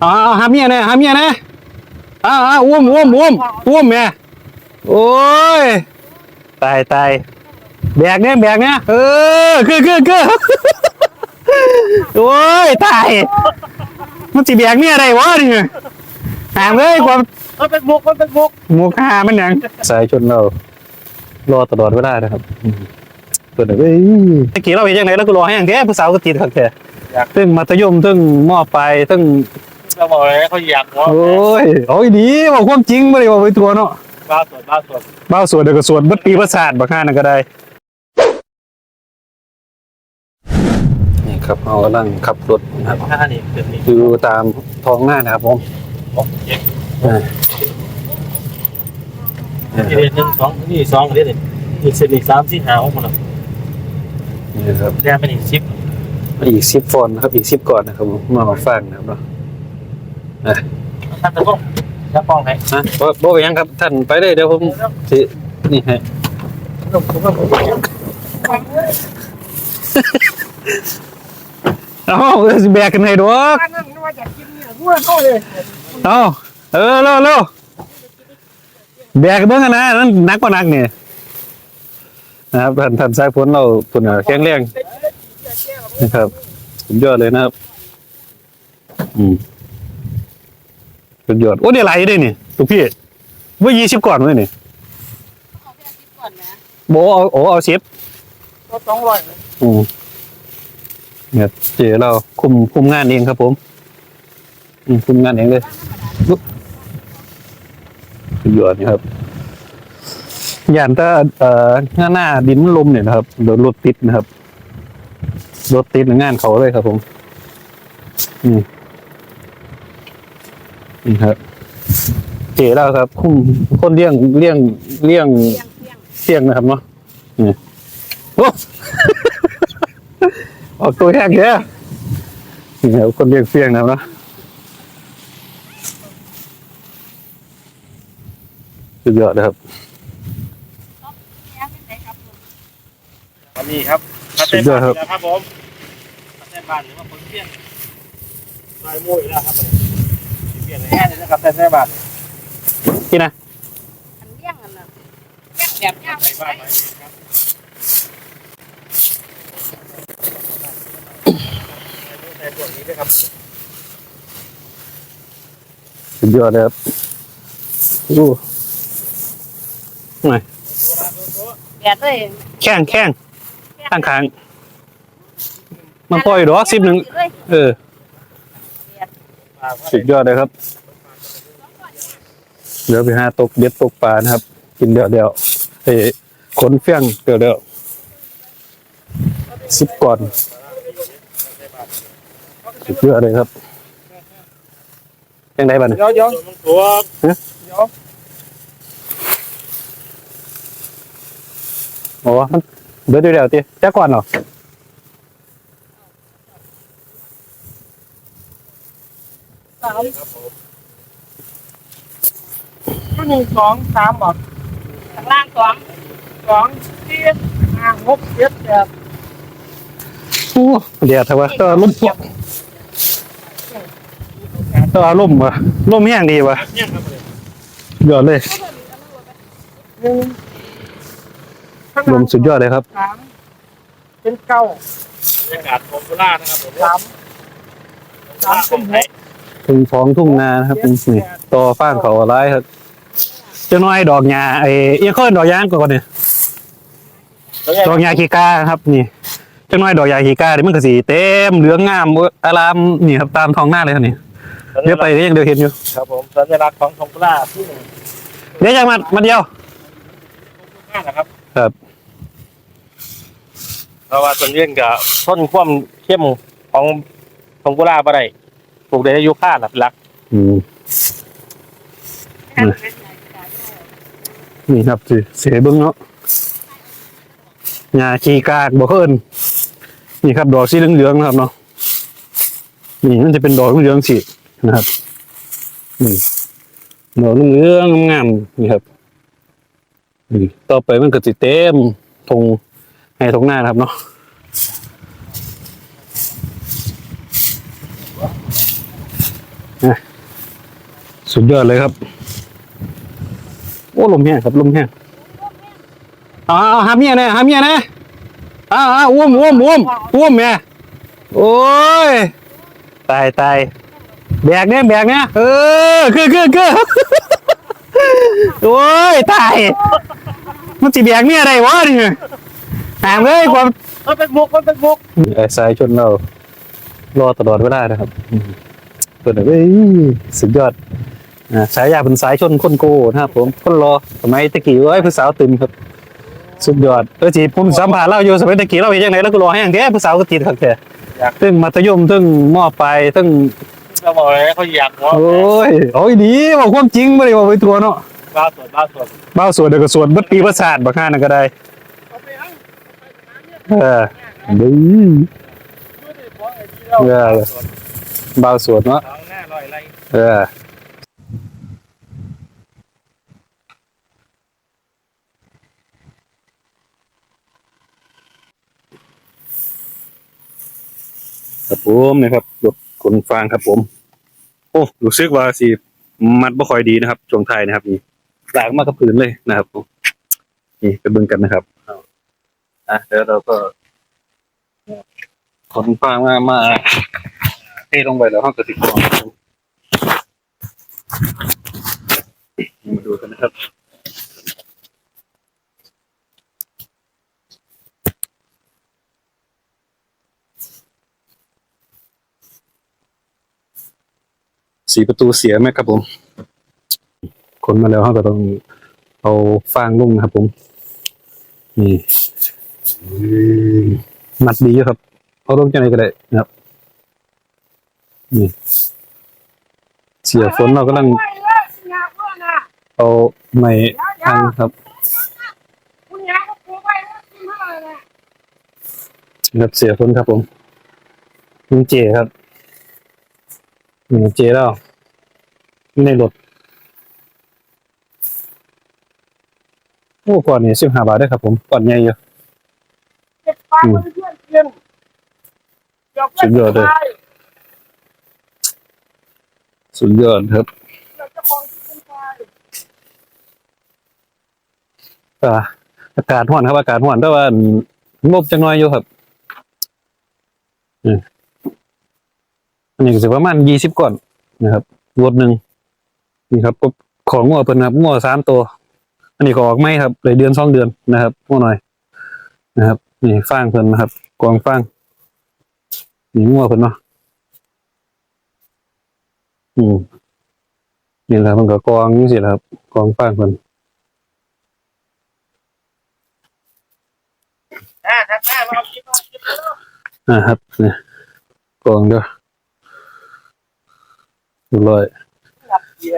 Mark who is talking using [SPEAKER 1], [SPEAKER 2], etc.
[SPEAKER 1] เอาเอาหาเมียแน่หาเมียแน่อ่าอ่าอุ้มอุ้มอุ้มอุ้มแม่โอ้ยตายตายแบกเนี่ยแบกเนี่ยเออคือคือคือโอ้ยตายมันจะแบกเมียอะไรวะนี่หามเลยความ
[SPEAKER 2] มันเป็นมุกมันเป็นมุก
[SPEAKER 1] หมูกหามันหยังสายชนเรารอตลอดเวลานะครับอืมเปิดเลยเว้ยตะกี้เราเห็นยังไงแล้วก็รอให้อย่างแท้ผู้สาวก็ติดขักแท้ตึงมัธยมตึงมอปลายตึง
[SPEAKER 2] เราบอกอะไรเขาอยากหัว
[SPEAKER 1] โอ้ยโอ้ยดีบอกความจริงไม่ได้บอกไปตัวเนาะ
[SPEAKER 2] บ้าสดบ้าสด
[SPEAKER 1] บ้าวสวนเดี๋ยวก็สวนบัดปีประสาทบักห้านั่นก็ได้ นี่ครับเอากำลังขับรถนะครับ
[SPEAKER 2] ห้านี่เป็นนี่
[SPEAKER 1] อยู่ตามท้องหน้านะครับผม
[SPEAKER 2] เจ็ด
[SPEAKER 1] อ่า
[SPEAKER 2] นี่หนึ่งสองนี่สองนี่นี่อีกสิบอีกสามสี่ห้าหกคนละ
[SPEAKER 1] นี่ครับ
[SPEAKER 2] แยกเป็นอีกสิบ
[SPEAKER 1] อีกสิบฟอนต์นะครับอีกสิบก่อนนะครับผมมามาฟังนะครับเนาะ
[SPEAKER 2] ท่านตะก้องจะป้องให้
[SPEAKER 1] ฮะบ่บ่ไปยังครับท่านไปเลยเดี๋ยวผมสินี่ให้
[SPEAKER 2] ต้องต้อง
[SPEAKER 1] เอ้าเออสิแบกกันให้ดอก
[SPEAKER 3] นั่นว่าจะกินเนี่ยมั่วเข้าเลย
[SPEAKER 1] เอ้าเออเร็วเร็วแบกเบิ่งกันนะนั่นหนักกว่าหนักนี่นะครับท่านท่านสายฝนเราปุ่นน่ะแข็งแรงนะครับสุดยอดเลยนะครับอืม สุดยอดโอ้เดี๋ยวไหลได้นี่ทุกพี่ว่ายี่สิบก่อนเลยนี่
[SPEAKER 3] เอาแค่คิดก่อนนะ
[SPEAKER 1] โบเอาโอ้เอาสิบ
[SPEAKER 3] ก็สองร้อย
[SPEAKER 1] อืมเนี่ยเจเราคุมคุมงานเองครับผมอืมคุมงานเองเลยลุกสุดยอดนี่ครับย่านถ้าเอ่อหน้าหน้าดินมันลมเนี่ยนะครับโดนรถติดนะครับรถติดงานเขาเลยครับผมอืม นี่ครับเจเราครับคุมคนเลี้ยงเลี้ยงเลี้ยง
[SPEAKER 3] เที่ยงเที่ยง
[SPEAKER 1] เสี่ยงนะครับเนาะนี่โอ้ ออกตัวแห้งเยอะนี่ครับคนเรียกเสี่ยงนะครับเนาะสุดยอดเลยครับ
[SPEAKER 3] เที่ยงไม่ได้ครับ
[SPEAKER 2] อันนี้ครับครับผมเส้นบ้านหรือว่าคนเที่ยงลายมุ้ยแล้วครับ เปลี่ยนแค่นี้นะครับเส้นบ้าน
[SPEAKER 1] ที่นะ
[SPEAKER 3] อันเที่ยงอันน่ะเที่ยงแบบยาว
[SPEAKER 2] ใส่บ้านไหมครับใส่พวกนี้ด้วยครับ
[SPEAKER 1] สุดยอดเลยครับดูหน่อย
[SPEAKER 3] แบบเลย
[SPEAKER 1] แข้งแข้งข้างขางมันปล่อยดอกสิบหนึ่งเออ สุดยอดเลยครับ เดี๋ยวไปหาตกเบ็ดตกปลานะครับ กินเดี๋ยวเดี๋ยวเอ้ยขนเฟี้ยงเดี๋ยวเดี๋ยวสิบก่อนสุดยอดเลยครับยังไงบ้าง
[SPEAKER 2] เดี๋ยวเดี๋ยวตัว
[SPEAKER 1] โอ้มันเดี๋ยวเดี๋ยวเดี๋ยวตีแจ้ก่อนเหรอ
[SPEAKER 3] สาม หนึ่งสองสามบอกข้างล่างสองสองสี่ห้าหกเจ็ดแปด
[SPEAKER 1] โอ้เดี๋ยวเถอะวะตัวลุ่มพวกตัวลุ่มวะลุ่มแห้งดีวะ
[SPEAKER 2] เนี่ยครับ
[SPEAKER 1] ยอดเลย
[SPEAKER 3] หนึ่งข้าง
[SPEAKER 1] ล
[SPEAKER 3] ล่าง
[SPEAKER 1] มสุดยอดเลยครับ
[SPEAKER 3] สามเป็นเก้า
[SPEAKER 2] บรรยากาศโคราชนะครับผม
[SPEAKER 3] สามสามเป็นหก
[SPEAKER 1] ถึงท้องทุ่งนานะครับนี่ต่อฟ้างเขาอะไรครับเจะน้อยดอกหญ้าไอ้เอียงเคินดอกยางก่อนเนี่ยดอกหญ้าขีกาครับนี่เจะน้อยดอกหญ้าขีกาเดี๋ยวมันก็สีเต็มเหลืองงามอารามนี่ครับตามท้องหน้าเลยครับนี่เดี๋ยวไปเดี๋ยวยังเดี๋ยวเห็นอยู่
[SPEAKER 2] ครับผมสัญลักษณ์ของโคราชที่หนึ่ง
[SPEAKER 1] เดี๋ยวจะมามาเดียว
[SPEAKER 2] ห้านะครับ
[SPEAKER 1] ครับ
[SPEAKER 2] เพราะว่าส่วนเรื่องกับต้นความเข้มของของโคราชอะไรปลูกในอายุค่าหลักหลัก
[SPEAKER 1] อืม นี่ครับสิเสียเบิ้งเนาะหญ้าขีกากบ่เคินนี่ครับ ดอกสีเหลืองๆนะครับเนาะนี่มันจะเป็นดอกเหลืองสินะครับนี่ดอกเหลืองๆงามๆนี่ครับนี่ต่อไปมันก็สิเต็มทงให้ทงหน้านะครับเนาะนะสุดยอดเลยครับ โอ้ลมแห้งครับลมแห้งเอ่าหาเมียนะหาเมียนะอ่าอ่าอ้วมอ้วมอ้วมอ้วมแม่โอ้ยตายตายแบกเนี่ยแบกเนี่ยเออคือคือคือโอ้ยตายมันสิแบกเมียอะไรวะนี่ห่างเลยความ
[SPEAKER 2] มันเป็นมุกมันเป็นมุก
[SPEAKER 1] ไอ้สายชนเรารอตลอดเวลานะครับอืมตัวไหนเว้ยสุดยอดอ่า สายยาเป็นสายชนคนโกนะครับผมคนรอสมัยตะกี้เอ้ยผู้สาวตึมครับ สุดยอดเออจีผมสัมผัสเราอยู่สมัยตะกี้เราเห็นยังไงแล้วก็รอให้อย่างแท้ผู้สาวก็ติดครับแท้ตึงมัธยมตึงมอปลายตึง
[SPEAKER 2] เราบอกเลยเขาอยากเนาะ
[SPEAKER 1] โอ้ยโอ้ยดีบอกความจริงไม่ได้บอกไปตัวเนาะ
[SPEAKER 2] บ้าส่วนบ้าส่วน
[SPEAKER 1] บ้าวสวดเดี๋ยวก็สวดเบัดปีประสาทบักห้านั่นก็ได้
[SPEAKER 3] เอาไปเอา
[SPEAKER 1] เออดี
[SPEAKER 3] ดูดิเพราะไอ้ที่เรา
[SPEAKER 1] เออบ้าวสวดเนาะ
[SPEAKER 2] ทางหน้าลอยไร
[SPEAKER 1] เออ ครับผมนะครับรถขนฟางครับผม โอ้รู้สึกว่าสิมัดบ่ค่อยดีนะครับช่วงไทยนะครับ นี่ลากมากกับพื้นเลยนะครับนี่ไปเบิ่งกันนะครับอะเดี๋ยวเราก็ขนฟางมามาเทลงไปแล้วห้องกระติกกรองมาดูกันนะครับ สีประตูเสียไหมครับผม คนมาแล้วเขาก็ต้องเอาฟางลงนะครับ ผม นี่มัดดีครับเอาลงจะไหนก็ได้นะครับ นี่เสียฝนเรากำลัง
[SPEAKER 3] เอา
[SPEAKER 1] ไม้ทางครับ
[SPEAKER 3] ครั
[SPEAKER 1] บเสียคนครับผมลุงเจครับลุงเจแล้ว ในรถโอ้ก่อนนี้สิบห้าบาทได้อครับผมก่อนใหญ่เยอะ
[SPEAKER 3] เก็บปลาเพื่อนๆกินเดี๋ยวไป
[SPEAKER 1] สุดยอดเลย
[SPEAKER 3] ไป
[SPEAKER 1] สุดยอดครับ
[SPEAKER 3] เดี๋ยวจะมองที่เป็นไฟ
[SPEAKER 1] อ่าอากาศร้อนครับ อากาศร้อนแต่ว่างบจะน้อยอยู่ครับอืมอันนี้ก็สิประมาณยี่สิบก่อนนะครับรถหนึ่ง นี่ครับของงัวเป็นครับงัวสามตัว อันนี้ก็ออกไม่ครับเลยเดือนสองเดือนนะครับงัวหน่อยนะครับนี่ฟางเพิ่นนะครับกองฟางนี่งัวเพิ่นเนาะอืมนี่แหละมันก็กองนี่สิครับกองฟางเพิ่น
[SPEAKER 2] อ่าทักหน้มาคิด
[SPEAKER 1] อ่าครับเนี่ยกองเด้อรียบร้อย
[SPEAKER 2] หลับเกีย